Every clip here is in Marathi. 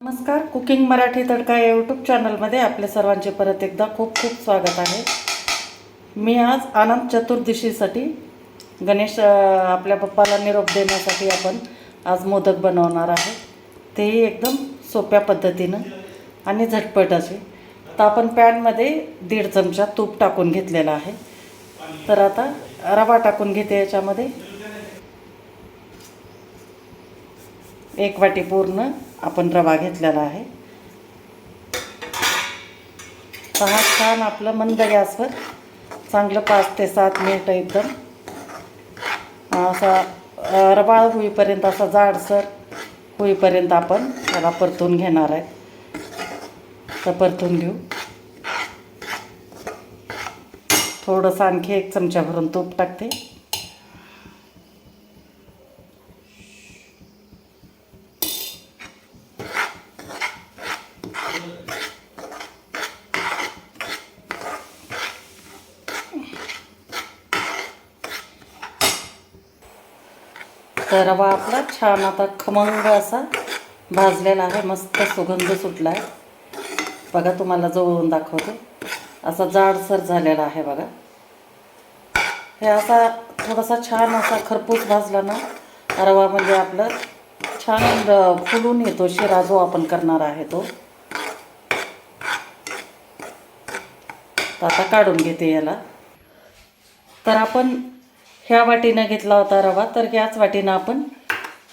नमस्कार. कुकिंग मराठी तडका या यूट्यूब चॅनलमध्ये आपले सर्वांचे परत एकदा खूप खूप स्वागत आहे. मी आज अनंत चतुर्दशीसाठी गणेश आपल्या पप्पाला निरोप देण्यासाठी आपण आज मोदक बनवणार आहे. तेही एकदम सोप्या पद्धतीनं आणि झटपट असे तर आपण पॅनमध्ये दीड चमचा तूप टाकून घेतलेला आहे. तर आता रवा टाकून घेते याच्यामध्ये. एक वाटी पूर्ण आपण रवा घेतलेला आहे. सहा छान आपलं मंद गॅसवर चांगलं पाच ते सात मिनिटं एकदम असा रबाळ रवाळ होईपर्यंत असा जाडसर होईपर्यंत आपण त्याला परतून घेणार आहे. तर परतून घेऊ. थोडंसं आणखी एक चमचा भरून तूप टाकते. तर रवा आपला छान आता खमंग असा भाजलेला आहे मस्त सुगंध सुटला आहे बघा तुम्हाला जवळून दाखवते. असा जाडसर झालेला आहे बघा. हे असा थोडासा छान असा खरपूस भाजला ना रवा म्हणजे आपलं छान फुलून येतो शिरा जो आपण करणार आहे तो. आता काढून घेते याला. तर आपण ह्या वाटीनं घेतला होता रवा तर ह्याच वाटीनं आपण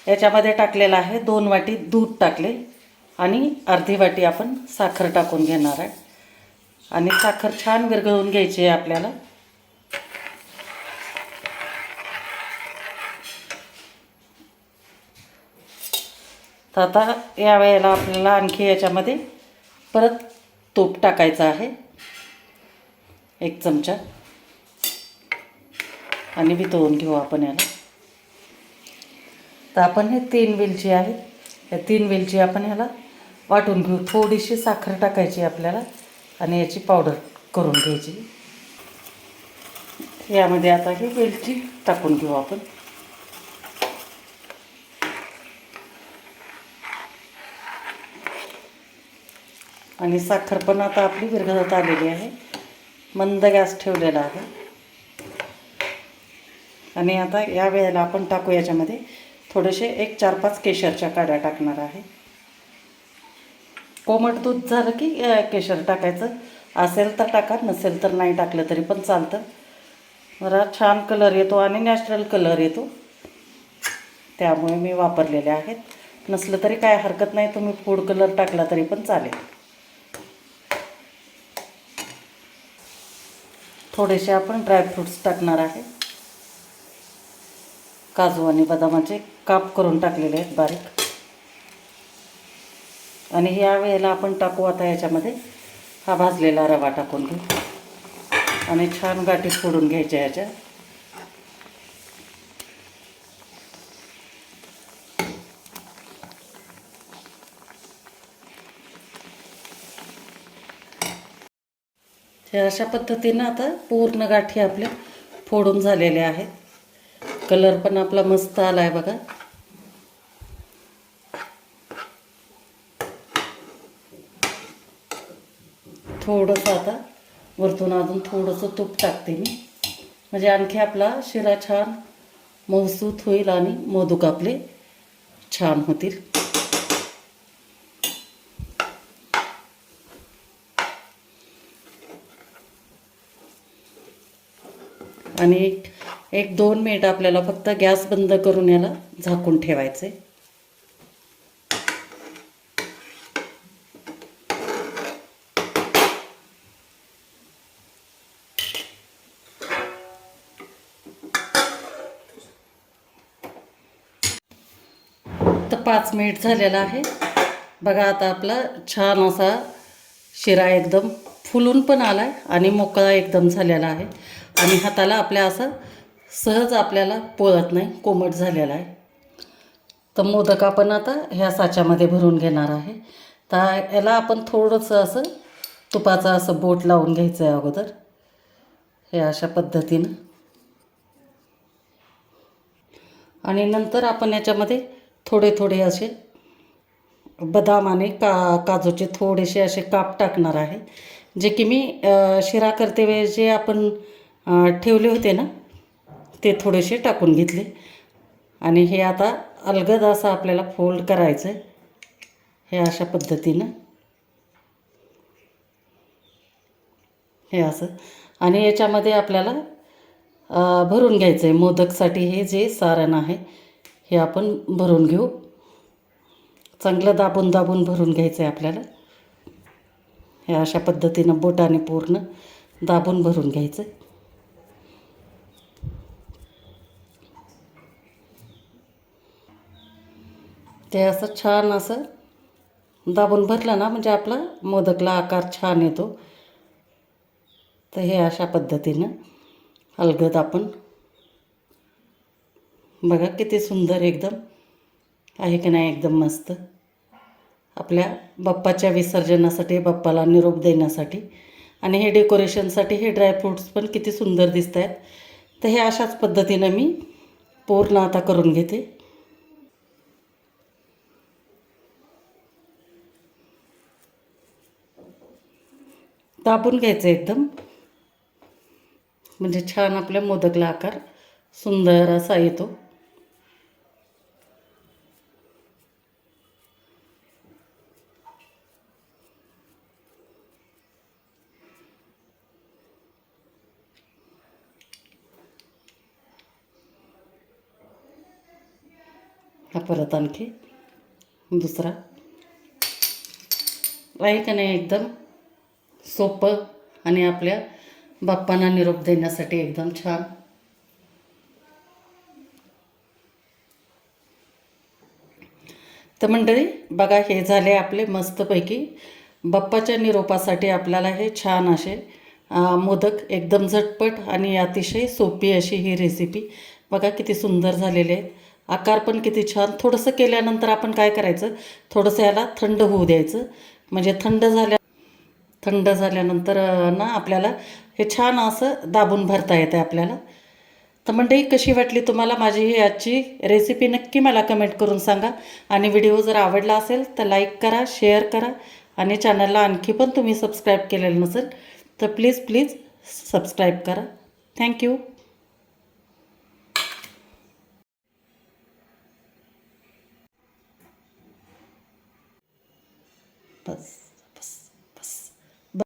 याच्यामध्ये टाकलेला आहे दोन वाटी दूध टाकले आणि अर्धी वाटी आपण साखर टाकून घेणार आहे. आणि साखर छान विरघळून घ्यायची आहे आपल्याला. तर आता या वेळेला आपल्याला आणखी याच्यामध्ये परत तूप टाकायचं आहे. एक चमचा. आणि वितळून घेऊ आपण याला. तर आपण हे तीन वेलची आहे. या तीन वेलची आपण ह्याला वाटून घेऊ. थोडीशी साखर टाकायची आपल्याला आणि याची पावडर करून घ्यायची. यामध्ये आता ही वेलची टाकून घेऊ आपण. आणि साखर पण आता आपली विरघळत आलेली आहे. मंद गॅस ठेवलेला आहे. आणि आता या वेळेला आपण टाकू याच्यामध्ये थोडेसे एक चार पाच केशरच्या काड्या टाकणार आहे. कोमट दूध झालं की केशर टाकायचं. असेल तर टाका नसेल तर नाही टाकलं तरी पण चालतं. जरा छान कलर येतो आणि नॅचरल कलर येतो. त्यामुळे मी वापरलेले आहेत. नसलं तरी काय हरकत नाही तुम्ही फूड कलर टाकला तरी पण चालेल. थोडेसे आपण ड्रायफ्रूट्स टाकणार आहे. काजू आणि बदामाचे काप करून टाकलेले आहेत बारीक. आणि या वेळेला आपण टाकू आता याच्यामध्ये हा भाजलेला रवा टाकून घेऊ. आणि छान गाठी फोडून घ्यायच्या याच्या. हे अशा पद्धतीनं आता पूर्ण गाठी आपल्या फोडून झालेल्या आहेत. कलर पण आपला मस्त आला आहे बघा. थोडंसं आता वरतून अजून थोडंसं तूप टाकते मी. म्हणजे आणखी आपला शिरा छान मऊसूत होईल आणि मोदक आपले छान होतील. आणि एक दोन मिनिट आपल्याला फक्त गॅस बंद करून याला झाकून ठेवायचे तर पाच मिनिट झालेला आहे. बघा आता आपला छान असा शिरा एकदम फुलून पण आला आहे आणि मोकळा एकदम झालेला आहे. आणि हाताला आपल्या असं सहज आपल्याला पोळत नाही कोमट झालेला आहे. तर मोदक आपण आता ह्या साच्यामध्ये भरून घेणार आहे. तर याला आपण थोडंसं असं तुपाचं असं बोट लावून घ्यायचं आहे अगोदर. हे अशा पद्धतीनं. आणि नंतर आपण याच्यामध्ये थोडे थोडे असे बदाम आणि का काजूचे थोडेसे असे काप टाकणार आहे. जे की मी शिरा करते वेळेस जे आपण ठेवले होते ना ते थोडेसे टाकून घेतले. आणि हे आता अलगद असं आपल्याला फोल्ड करायचं आहे. हे अशा पद्धतीनं. हे असं. आणि याच्यामध्ये आपल्याला भरून घ्यायचं आहे मोदकसाठी हे जे सारण आहे हे आपण भरून घेऊ. चांगलं दाबून दाबून भरून घ्यायचं आहे आपल्याला. हे अशा पद्धतीनं बोटाने पूर्ण दाबून भरून घ्यायचं ते असं छान असं दाबून भरलं ना म्हणजे आपला मोदकला आकार छान येतो. तर हे अशा पद्धतीनं हलगत आपण बघा किती सुंदर एकदम आहे की नाही एकदम मस्त. आपल्या बाप्पाच्या विसर्जनासाठी बाप्पाला निरोप देण्यासाठी आणि हे डेकोरेशनसाठी हे ड्रायफ्रूट्स पण किती सुंदर दिसत आहेत तर हे अशाच पद्धतीनं मी पूर्ण आता करून घेते. दाबून घ्यायचं एकदम. म्हणजे छान आपल्या मोदकला आकार सुंदर असा येतो. हा परत आणखी दुसरा. आहे का नाही एकदम? सोपं आणि आपल्या बाप्पांना निरोप देण्यासाठी एकदम छान. तर मंडळी बघा हे झाले आपले मस्तपैकी. बाप्पाच्या निरोपासाठी आपल्याला हे छान असे मोदक एकदम झटपट आणि अतिशय सोपी अशी ही रेसिपी बघा किती सुंदर झालेले आहेत. आकार पण किती छान. थोडंसं केल्यानंतर आपण काय करायचं? थोडंसं याला थंड होऊ द्यायचं. म्हणजे थंड झाल्या थंड झाल्यानंतर ना आपल्याला हे छान असं दाबून भरता येतं आपल्याला. तर मंडळी कशी वाटली तुम्हाला माझी ही आजची रेसिपी नक्की मला कमेंट करून सांगा. आणि व्हिडिओ जर आवडला असेल तर लाईक करा शेअर करा. आणि चॅनलला आणखी पण तुम्ही सबस्क्राईब केलेलं नसेल तर प्लीज प्लीज सबस्क्राईब करा. Thank you